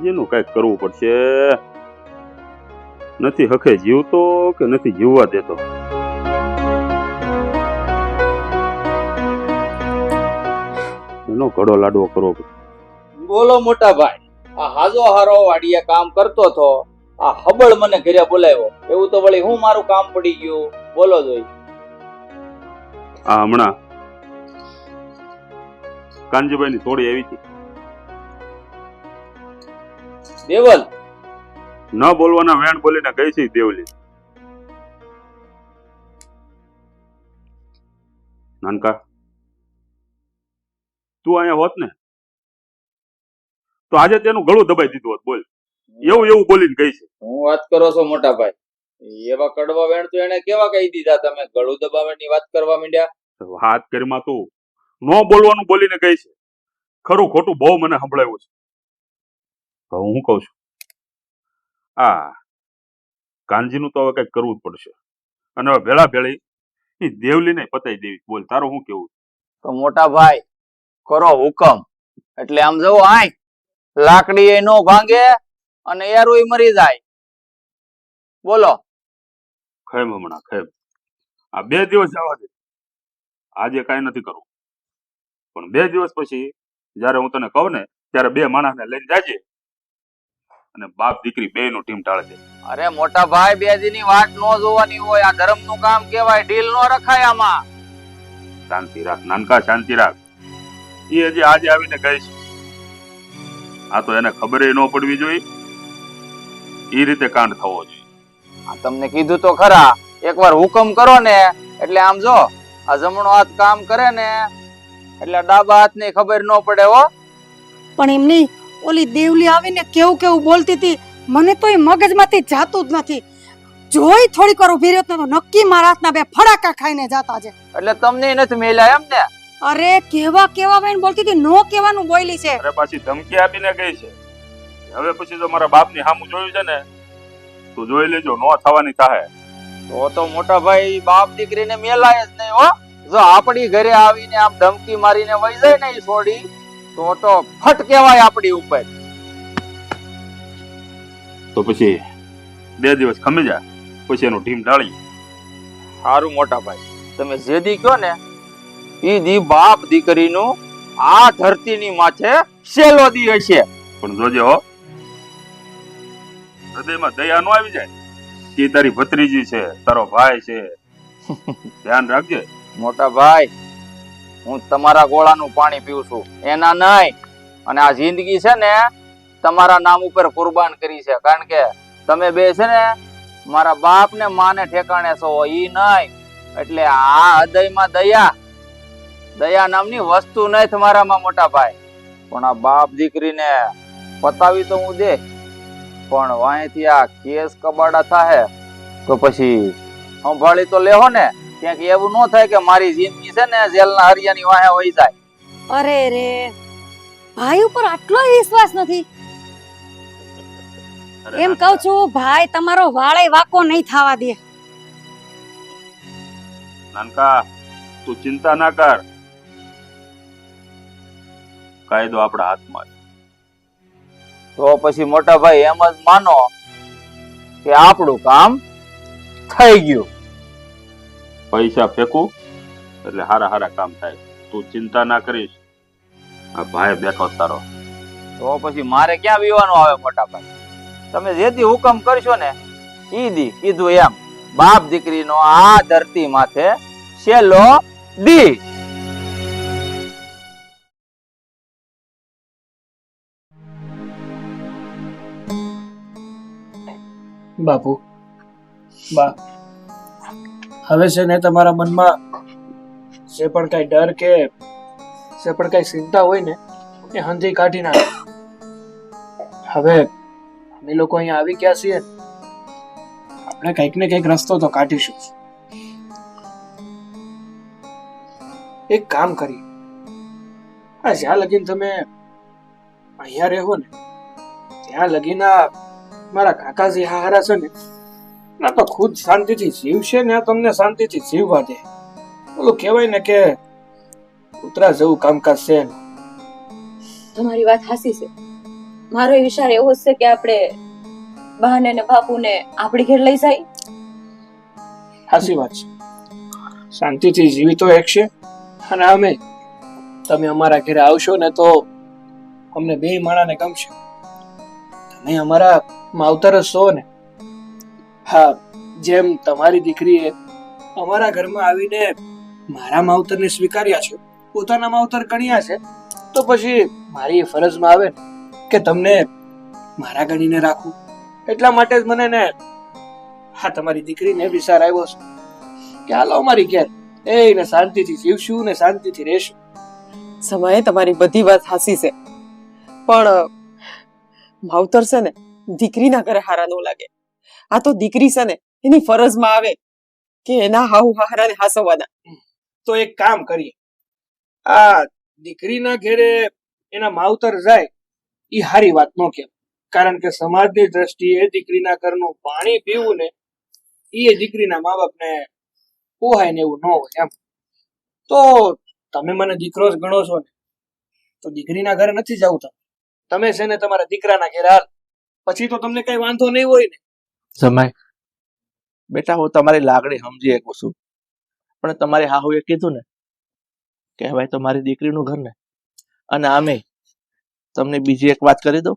કાનજીનું કંઈક કરવું પડશે. નથી હખે જીવતો કે નથી જીવવા દેતો? એનો ઘડો લાડવો કરવો બોલો મોટા ભાઈ આ હાજો હારો વાડીએ કામ કરતો તો આ હબળ મને ઘરે બોલાવ્યો. એવું તો વળી હું મારું કામ પડી ગયું? બોલો જોઈ. આ હમણાં કાનજીભાઈ ની થોડી આવી હતી. દેવલ. ન બોલવાના વેણ બોલીને ગઈ છે દેવલી. નાનકા તું અહીંયા હોત ને તો આજે તેનું ગળું દબાઈ દીધું હોત બોલ. એવું એવું બોલીને ગઈ છે. હું વાત કરો છો મોટા ભાઈ? એવા કડવા વેણ તો એને કેવા કહી દીધા તમે? ગળું દબાવવાની વાત કરવા માંડ્યા? વાત કરીમાં તું. ન બોલવાનું બોલીને ગઈ છે. ખરું ખોટું બહુ મને સંભળાયું છે. હું કહું છું. આ કાનજીનું તો હવે કંઈક કરવું જ પડશે. અને હવે ભેળા ભેળી એ દેવલીને પતાઈ દેવી. બોલ તારું શું કેવું? તો મોટા ભાઈ કરો હુકમ. એટલે આમ જવો આય. લાકડી એ નો ભાંગે અને એરુય મરી જાય. બોલો. ખેમ હમણાં ખેમ. આ બે દિવસ જવા દે. આજે કાંઈ નથી કરવું. પણ બે દિવસ પછી જ્યારે હું તને કહું ને ત્યારે બે માણસને લઈને જાજે. અને બાપ દીકરી બે નું ટીમ ટાળે અરે મોટા ભાઈ બે ની વાત નો જોવાની હોય આ ધર્મનું કામ કેવાય ઢીલ નો રખાય આમાં. શાંતિ રાખ નાનકા શાંતિ રાખ. એ હજી આજે આવીને કહીશ આ તો એને ખબર ન પડવી જોઈએ. એ રીતે કાંડ થવો જોઈએ. આ તમને કીધું તો ખરા. એકવાર હુકમ કરો ને એટલે આમ જો આ જમણો હાથ કામ કરે ને એટલે ડાબા હાથની ખબર ન પડે હો. પણ એમની ઓલી દેવલી આવીને કેવું કેવું બોલતી હતી મને તો એ મગજમાંથી જાતું જ નથી. જોઈ થોડીક વાર ઊભી રહ્યો તો નક્કી મારા હાથના બે ફડાકા ખાઈને જાતા છે. એટલે તમને નથી મેલ્યા એમ ને અરે કેવા કેવા બેન બોલતી હતી નો કેવાનું બોલી છે. અરે પાછી ધમકી આપીને ગઈ છે. હવે પછી જો મારા બાપની સામું જોયું છે ને તું જોઈ લેજો નો થવાની થાય તો તો મોટા ભાઈ બાપ દીકરીને મેલાય જ નહીં હો. જો આપણી ઘરે આવીને આમ ધમકી મારીને વહી જાય ને એ છોડી તો તો ફટ કહેવાય આપણી ઉપર. તો પછી બે દિવસ ખમી જા પછી એનું ટીમ ટાળી. સારું મોટા ભાઈ તમે જે દી કયો ને એ દી બાપ દીકરીનું આ ધરતીની માથે સેલો દી હશે. પણ જોજે હો હૃદયમાં દયા નો આવી જાય. કે તારી ભત્રીજી છે તારો ભાઈ છે. ધ્યાન રાખજે. મોટા ભાઈ હું તમારા ગોળાનું પાણી પીઉં છું. એના નહીં. અને આ જિંદગી છે ને, તમારા નામ ઉપર કુરબાન કરી છે. કારણ કે તમે બે છે ને, મારા બાપ ને માને ઠેકાણે છો, ઈ નહીં. એટલે આ હૃદયમાં દયા. દયા નામની વસ્તુ નહીં તમારામાં, મોટા ભાઈ. પણ આ બાપ દીકરીને પતાવી તો હું દે. પણ વાંયથી આ કેસ કબાડા થાય તો પછી સંભાળી તો લેહો ને. ક્યાંક એવું ન થાય કે મારી જિંદગી છે ને જેલના હરિયાની વાહે હોય જાય. અરે રે ભાઈ ઉપર આટલો વિશ્વાસ નથી. એમ કહું છું ભાઈ તમારો વાળે વાકો નહીં થવા દે. નાનકા તું ચિંતા ના કર. કાયદો આપણા હાથમાં છે. તો પછી મોટા ભાઈ એમ જ માનો કે આપણું કામ થઈ ગયું. પૈસા ફેંકું એટલે હારા હારા કામ થાય. તું ચિંતા ના કરીશ. આ ભાઈ બેઠો તારો. તો પછી મારે ક્યાં પીવાનું આવે મોટા ભાઈ તમે જેથી હુકમ કરશો ને ઈ દી કીધું એમ. બાપ દીકરીનો આ ધરતી માથે છેલ્લો દી. બાપુ બા હવે છે ને તમારા મનમાં જે પણ કઈ ડર કે જે પણ કઈ ચિંતા હોય ને, એ હંધી કાઢી નાખે. હવે અમે લોકો અહીંયા આવી ગયા છીએ. આપણે કંઈક ને કંઈક રસ્તો તો કાઢીશું. એક કામ કરી આ જ્યાં લગીન તમે અહીંયા રહેવો ને, ત્યાં લગીન મારા કાકાજી હારા છે ને ના તો ખુદ શાંતિથી જીવશે ને તમને શાંતિથી જીવવા દે. ઓલું કહેવાય ને કે કૂતરા જેવું કામકાજ છે તમારી વાત હાસી છે. મારો વિચાર એવો છે કે આપણે બહાને ને બાપુને આપણી ઘેર લઈ જાય. હાસી વાત છે. શાંતિથી જીવિતો એક છે. અને અમે તમે અમારા ઘરે આવશો ને તો અમને બે માણાને ગમશે. તમે અમારા માવતર જ છો ને. હા, જેમ તમારી દીકરીએ અમારા ઘરમાં આવીને મારા માવતરને સ્વીકાર્યા છે, પોતાના માવતર ગણ્યા છે, તો પછી મારી એ ફરજમાં આવે કે તમને મારા ગણીને રાખું. એટલા માટે જ મને ને હા, તમારી દીકરીને વિચાર આવ્યો છે કે હાલો અમારી ઘેર એને શાંતિથી જીવશું ને શાંતિથી રહેશું. સમયે તમારી બધી વાત હાસી છે. પણ માવતર છે ને, દીકરીના ઘરે હારા ન લાગે. આ તો દીકરી છે ને, એની ફરજમાં આવે કે એના હાહુ હારાને હાસવવાના તો એક કામ કરીએ. આ દીકરીના ઘેરે એના માવતર જાય, એ હારી વાત નો કેમ કારણ કે સમાજની દ્રષ્ટિએ દીકરીના ઘરનું પાણી પીવું ને, એ દીકરીના મા બાપને પોહાય ને એવું ન હોય એમ. તો તમે મને દીકરો જ ગણો છો ને, તો દીકરીના ઘરે નથી જવું તમે. તમે છે ને તમારા દીકરાના ઘરે હાલ. પછી તો તમને કઈ વાંધો નહીં હોય ને. સમય. બેટા હું તમારી લાગણી સમજી શકું છું. પણ તમારી હાહુએ કીધું ને કે ભાઈ તો મારી દીકરીનું ઘર ને. અને આમે તમને બીજી એક વાત કરી દઉં.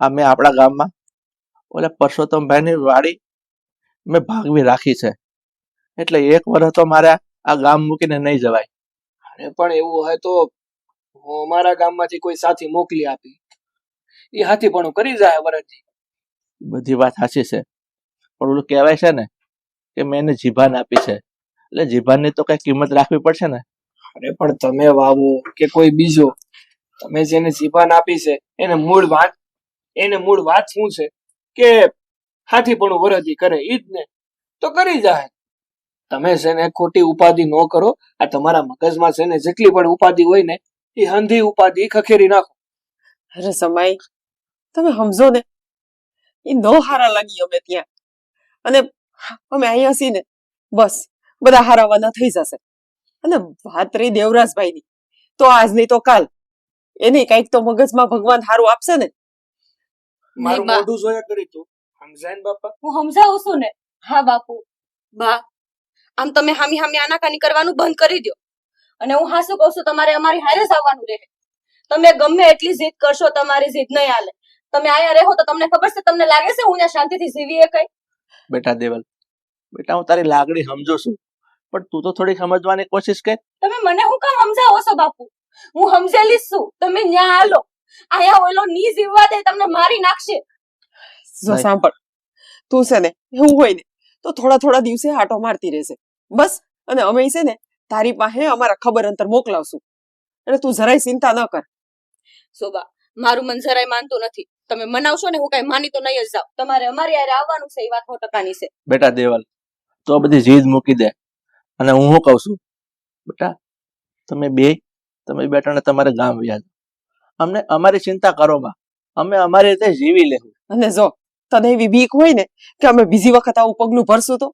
અમે આપણા ગામમાં ઓલા પરસોત્તમભાઈની વાડી મેં ભાગવી રાખી છે. એટલે એક વર્ષ તો મારે આ ગામ મૂકીને નહીં જવાય. અને પણ એવું હોય તો હું અમારા ગામમાંથી કોઈ સાથી મોકલી આપી. એ હાથી પણ કરી જાય વરદથી બધી વાત સાચી છે. પણ ઓલું કહેવાય છે ને કે મેં એને જીભાન આપી છે. એટલે જીભાનની તો કઈ કિંમત રાખવી પડશે ને? અરે પણ તમે વાવો કે કોઈ બીજો. તમે જેને જીભાન આપી છે એને મૂળ વાત એને મૂળ વાત શું છે? કે હાથી પણ વરદી કરે ઈ જ ને? તો કરી જાય. તમે છે ને ખોટી ઉપાધિ ન કરો. આ તમારા મગજમાં છે ને જેટલી પણ ઉપાધિ હોય ને એ હંધી ઉપાધિ ખખેરી નાખો. અરે સમય તમે સમજો ને. એ નો હારા લાગી અમે ત્યાં. અને અમે અહીંયા છીએ ને બસ બધા હારાવાના થઈ જશે. અને વાત રહી દેવરાજભાઈની. તો આજ નહીં તો કાલ. એને કંઈક તો મગજમાં ભગવાન હારું આપશે ને. મારું બા. મોઢું જોયા કરી તું. સમજાય ને બાપા? હું સમજાવું છું ને. હા બાપુ. બા આમ તમે હામી હામી આનાકાની કરવાનું બંધ કરી દો અને હું હાસું કહું છું તમારે અમારી હારે જ આવવાનું રહે. તમે ગમે એટલી જીદ કરશો તમારી જીદ નહીં હાલે. તમે અહીંયા રહો તો તમને ખબર છે તમને લાગે છે હું અહીંયા શાંતિથી જીવીએ કઈ? બેટા દેવલ બેટા હું તારી લાગણી સમજો છું પણ તું તો થોડી સમજવાની કોશિશ કર. તમે મને હું કામ સમજાવો છો બાપુ? હું સમજેલી છું તમે ન્યા હાલો. આયા ઓલો ની જીવવા દે તમને મારી નાખશે. જો સાંભળ તું છે ને એવું હોય ને તો થોડા થોડા દિવસે આટો મારતી રહેશે બસ અને અમે છે ને તારી પાસે અમારા ખબર અંતર મોકલાવશું. એટલે તું જરાય ચિંતા ન કર. સોબા મારું મન જરાય માનતું નથી. તમે મનાવશો ને હું કઈ માની તો નહીં જ જાઉં. તમારે અમારી યારે આવવાનું છે એ વાત સો ટકાની છે. બેટા દેવલ તો બધી જીદ મૂકી દે. અને હું શું કહું છું? બેટા તમે બે તમે બેટાને તમારે ગામ વ્યાજ અમને અમારી ચિંતા કરો બા. અમે અમારી રીતે જીવી લેવું. અને જો તને એવી બીક હોય ને કે અમે બીજી વખત આવું પગલું ભરશું તો?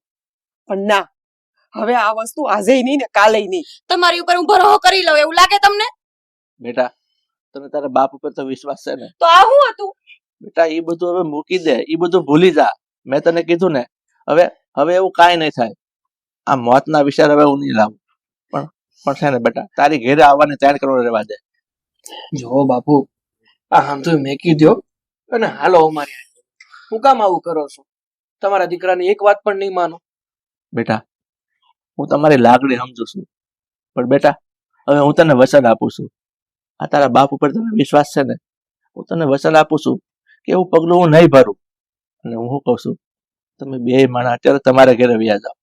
પણ ના હવે આ વસ્તુ આજે નહીં ને કાલે નહીં. તમારી ઉપર હું ભરોહો કરી લઉં એવું લાગે તમને? બેટા તને તારા બાપ ઉપર તો વિશ્વાસ છે ને? તો આ શું હતું? બેટા એ બધું હવે મૂકી દે. એ બધું ભૂલી જા. મેં તને કીધું ને હવે હવે એવું કાંઈ નહીં થાય. આ મોતના વિચાર હવે હું નહીં લાવું. પણ પણ છે ને બેટા તારી ઘેરે આવવાની તૈયાર કરવા રહેવા દે. જો બાપુ આ આમ તો મેકી દો અને હાલો અમારી હું કામ આવું કરો છો? તમારા દીકરાની એક વાત પણ નહીં માનો. બેટા હું તમારી લાગણી સમજુ છું. પણ બેટા હવે હું તને વચન આપું છું. આ તારા બાપ ઉપર તને વિશ્વાસ છે ને? હું તને વચન આપું છું કે એવું પગલું હું નહીં ભરું. અને હું શું કહું છું? તમે બે માણસ અત્યારે તમારા ઘેરે વ્યાજ આવો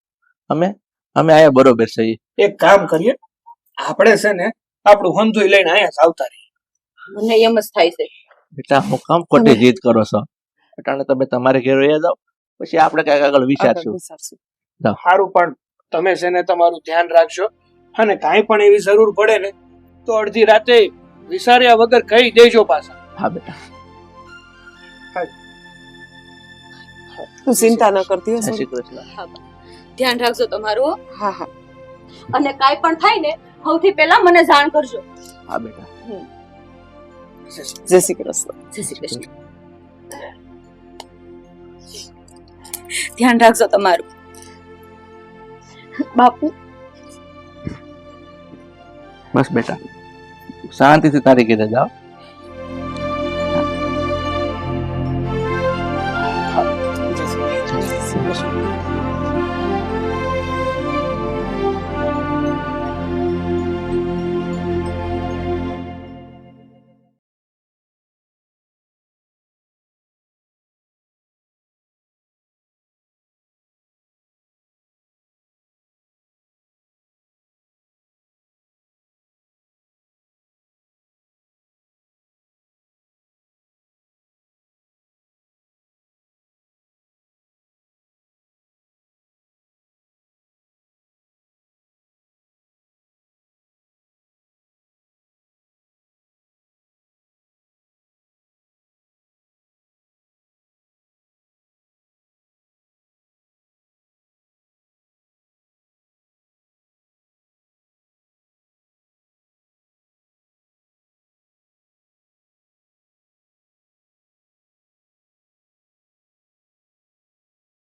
અમે અમે આયા બરોબર છીએ એક કામ કરીએ. આપણે છે ને આપણું હંધુઈ લઈને અહીંયા આવતા રહીએ મને એમ જ થાય છે. બેટા હું કામ ખોટી જીત કરો છો. એટલે તમે તમારે ઘરે રહ્યા જાઓ પછી આપણે કંઈક આગળ વિચારશું. આગળ વિચારશું. સારું પણ તમે છે ને તમારું ધ્યાન રાખજો. અને કાંઈ પણ એવી જરૂર પડે ને તો અડધી રાતે વિચાર્યા વગર કહી દેજો પાછા. હા બેટા. તું ચિંતા ન કરતી હો શ્રી કૃષ્ણ ધ્યાન રાખજો તમારું હા. હા અને કાઈ પણ થાય ને સૌથી પહેલા મને જાણ કરજો. હા બેટા. જય શ્રી કૃષ્ણ જય શ્રી કૃષ્ણ ધ્યાન રાખજો તમારું. બાપુ. બસ બેટા. શાંતિથી તારી ઘરે જાઓ.